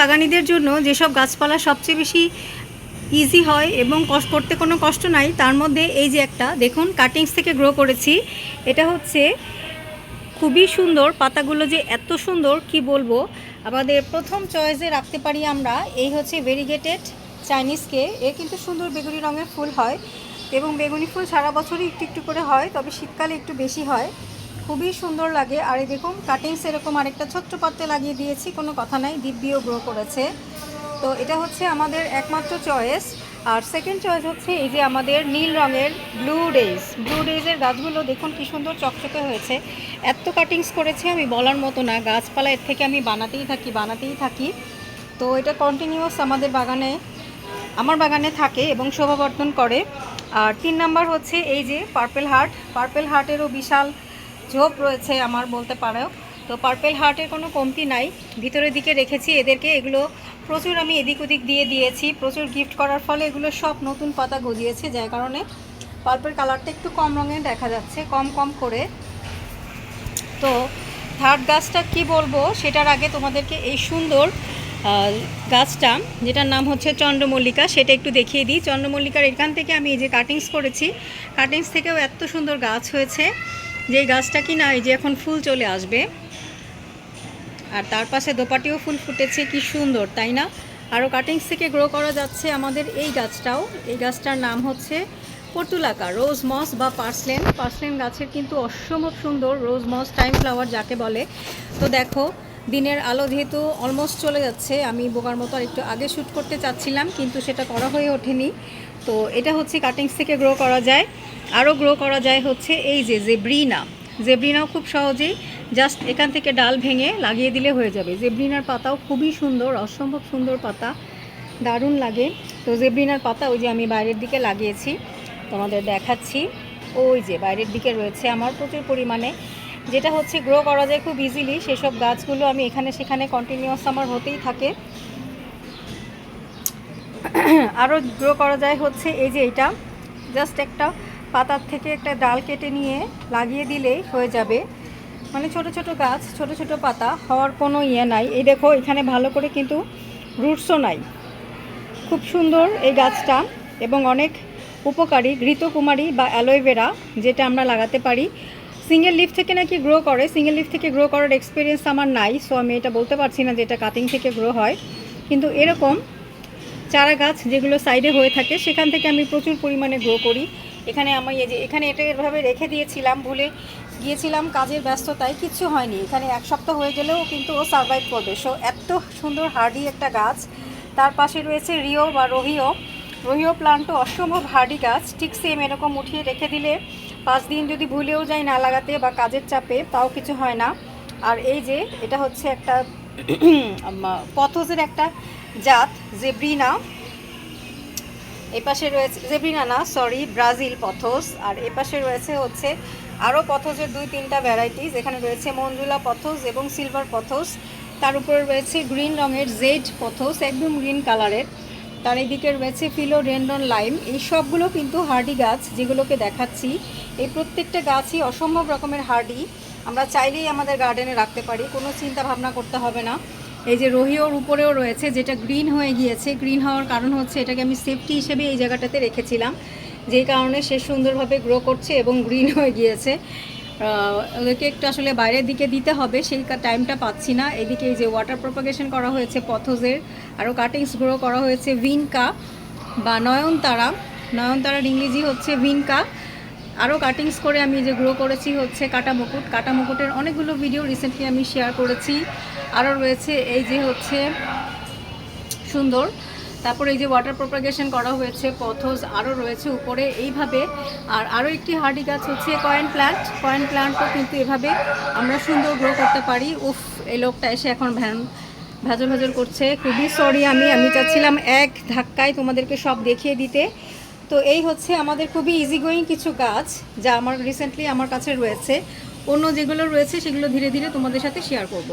বাগানিদের জন্য যেসব গাছপালা সবচেয়ে বেশি ইজি হয় এবং কষ্ট করতে কোনো কষ্ট নাই, তার মধ্যে এই যে একটা, দেখুন কাটিংস থেকে গ্রো করেছি। এটা হচ্ছে খুবই সুন্দর, পাতাগুলো যে এত সুন্দর, কি বলব? আমাদের প্রথম চয়েসে রাখতে পারি আমরা, এই হচ্ছে ভেরিগেটেড চাইনিজকে এ কিন্তু সুন্দর বেগুনি রঙের ফুল হয় এবং বেগুনি ফুল সারা বছরই একটু একটু করে হয়, তবে শীতকালে একটু বেশি হয়। খুবই সুন্দর লাগে। আর এই দেখুন কাটিংস এরকম আরেকটা ছোট্ট পাত্রে লাগিয়ে দিয়েছি, কোনো কথা নাই, দিব্যিও গ্রো করেছে। তো এটা হচ্ছে আমাদের একমাত্র চয়েস আর সেকেন্ড চয়েস হচ্ছে এই যে আমাদের নীল রঙের ব্লু ডেজ ব্লু ডেজের গাছগুলো দেখুন কি সুন্দর চকচকে হয়েছে। এত কাটিংস করেছে আমি বলার মতো না। গাছপালা এর থেকে আমি বানাতেই থাকি বানাতেই থাকি। তো এটা কন্টিনিউয়াস আমাদের বাগানে, আমার বাগানে থাকে এবং শোভাবর্ধন করে। আর তিন নাম্বার হচ্ছে এই যে পার্পেল হার্ট পার্পেল হার্টেরও বিশাল ঝোপ রয়েছে আমার বলতে পারো। তো পার্পেল হার্টের কোনো কমতি নাই। ভিতরের দিকে রেখেছি, এদেরকে এগুলো প্রচুর আমি এদিক ওদিক দিয়ে দিয়েছি। প্রচুর গিফট করার ফলে এগুলো সব নতুন পাতা গজিয়েছে, যার কারণে পার্পেল কালারটা একটু কম রঙের দেখা যাচ্ছে, কম কম করে। তো থার্ড গাছটা কি বলব, সেটার আগে তোমাদেরকে এই সুন্দর গাছটা, যেটার নাম হচ্ছে চন্দ্রমল্লিকা, সেটা একটু দেখিয়ে দিই। চন্দ্রমল্লিকার এখান থেকে আমি এই যে কাটিংস করেছি কাটিংস থেকেও এত সুন্দর গাছ হয়েছে। যে গাছটা কি না এই যে এখন ফুল চলে আসবে। আর তার পাশে দোপাটিও ফুল ফুটেছে, কি সুন্দর, তাই না? আরও কাটিংস থেকে গ্রো করা যাচ্ছে আমাদের এই গাছটাও। এই গাছটার নাম হচ্ছে পর্তুলাকা রোজ মস বা পার্সলেন পার্সলেন গাছের কিন্তু অসম্ভব সুন্দর রোজ মস টাইম ফ্লাওয়ার যাকে বলে। তো দেখো দিনের আলো যেহেতু অলমোস্ট চলে যাচ্ছে, আমি বোকার মতো আর একটু আগে শ্যুট করতে চাচ্ছিলাম, কিন্তু সেটা করা হয়ে ওঠেনি। তো এটা হচ্ছে কাটিংস থেকে গ্রো করা যায়। আরও গ্রো করা যায় হচ্ছে এই যে জেব্রিনা জেব্রিনাও খুব সহজেই জাস্ট এখান থেকে ডাল ভেঙে লাগিয়ে দিলে হয়ে যাবে। জেব্রিনার পাতাও খুবই সুন্দর, অসম্ভব সুন্দর পাতা। দারুণ লাগে। তো জেব্রিনার পাতা ওই যে আমি বাইরের দিকে লাগিয়েছি, তোমাদের দেখাচ্ছি। ওই যে বাইরের দিকে রয়েছে আমার প্রচুর পরিমাণে। যেটা হচ্ছে গ্রো করা যায় খুব ইজিলি সেসব গাছগুলো আমি এখানে সেখানে কন্টিনিউয়াস আমার হতেই থাকে। আরও গ্রো করা যায় হচ্ছে এই যে এটা জাস্ট একটা পাতার থেকে একটা ডাল কেটে নিয়ে লাগিয়ে দিলেই হয়ে যাবে। মানে ছোট ছোট গাছ, ছোট ছোট পাতা হওয়ার কোনো ইয়ে নাই। এই দেখো, এখানে ভালো করে কিন্তু রুটসও নাই। খুব সুন্দর এই গাছটা এবং অনেক উপকারী, ঘৃতকুমারী বা অ্যালোভেরা, যেটা আমরা লাগাতে পারি। সিঙ্গেল লিফ থেকে নাকি গ্রো করে সিঙ্গেল লিফ থেকে গ্রো করার এক্সপিরিয়েন্স আমার নাই সো আমি এটা বলতে পারছি না যে এটা কাটিং থেকে গ্রো হয়। কিন্তু এরকম চারা গাছ যেগুলো সাইডে হয়ে থাকে, সেখান থেকে আমি প্রচুর পরিমাণে গ্রো করি। এখানে আমি এই যে, এখানে এটা এভাবে রেখে দিয়েছিলাম, ভুলে গিয়েছিলাম কাজের ব্যস্ততায়, কিচ্ছু হয়নি। এখানে এক সপ্তাহ হয়ে গেলেও কিন্তু ও সার্ভাইভ করবে। সো এত সুন্দর হার্ডি একটা গাছ। তার পাশে রয়েছে রিও বা রোহিও। রোহিও প্লান্টও অসম্ভব হার্ডি গাছ। ঠিক সেম এরকম উঠিয়ে রেখে দিলে পাঁচ দিন যদি ভুলেও যায় না লাগাতে বা কাজের চাপে, তাও কিছু হয় না। আর এই যে, এটা হচ্ছে একটা পথসের একটা জাত, জেব্রিনা। এই পাশে রয়েছে, জেব্রিনা না সরি ব্রাজিল পথস। আর এ পাশে রয়েছে হচ্ছে আরও পথসের দুই, তিনটা ভ্যারাইটিস এখানে রয়েছে মঞ্জুলা পথস এবং সিলভার পথস। তার উপরে রয়েছে গ্রিন রঙের জেড পথস, একদম গ্রিন কালারের তার এদিকে রয়েছে ফিলো রেন্ডন লাইম। এই সবগুলো কিন্তু হার্ডি গাছ যেগুলোকে দেখাচ্ছি। এই প্রত্যেকটা গাছই অসম্ভব রকমের হার্ডি। আমরা চাইলেই আমাদের গার্ডেনে রাখতে পারি, কোনো চিন্তা ভাবনা করতে হবে না। এই যে রোহিওর উপরেও রয়েছে, যেটা গ্রিন হয়ে গিয়েছে, গ্রিন হওয়ার কারণ হচ্ছে এটাকে আমি সেফটি হিসেবে এই জায়গাটাতে রেখেছিলাম। যেই কারণে সে সুন্দরভাবে গ্রো করছে এবং গ্রিন হয়ে গিয়েছে। ওদেরকে একটু আসলে বাইরের দিকে দিতে হবে, সেই টাইমটা পাচ্ছি না। এদিকে এই যে ওয়াটার প্রপাগেশন করা হয়েছে, পথোজের আরও কাটিংস গ্রো করা হয়েছে, ভিনকা বা নয়নতারা। নয়নতারার ইংরেজি হচ্ছে ভিনকা। আরও কাটিংস করে আমি যে গ্রো করেছি হচ্ছে কাটা মুকুট। কাটা মুকুটের অনেকগুলো ভিডিও রিসেন্টলি আমি শেয়ার করেছি। আরও রয়েছে এই যে হচ্ছে সুন্দর। তারপরে এই যে ওয়াটার প্রপাগেশন করা হয়েছে পথস আরও রয়েছে উপরে এইভাবে। আর আরও একটি হার্ডি গাছ হচ্ছে কয়েন প্ল্যান্ট কয়েন প্ল্যান্টও কিন্তু এভাবে আমরা সুন্দর গ্রো করতে পারি। উফ, এই লোকটা এসে এখন ভ্যান ভেজল ভেজল করছে। খুবই সরি আমি আমি চাচ্ছিলাম এক ধাক্কায় তোমাদেরকে সব দেখিয়ে দিতে। তো এই হচ্ছে আমাদের খুবই ইজি গোয়িং কিছু গাছ যা আমার রিসেন্টলি আমার কাছে রয়েছে। অন্য যেগুলো রয়েছে সেগুলো ধীরে ধীরে তোমাদের সাথে শেয়ার করব।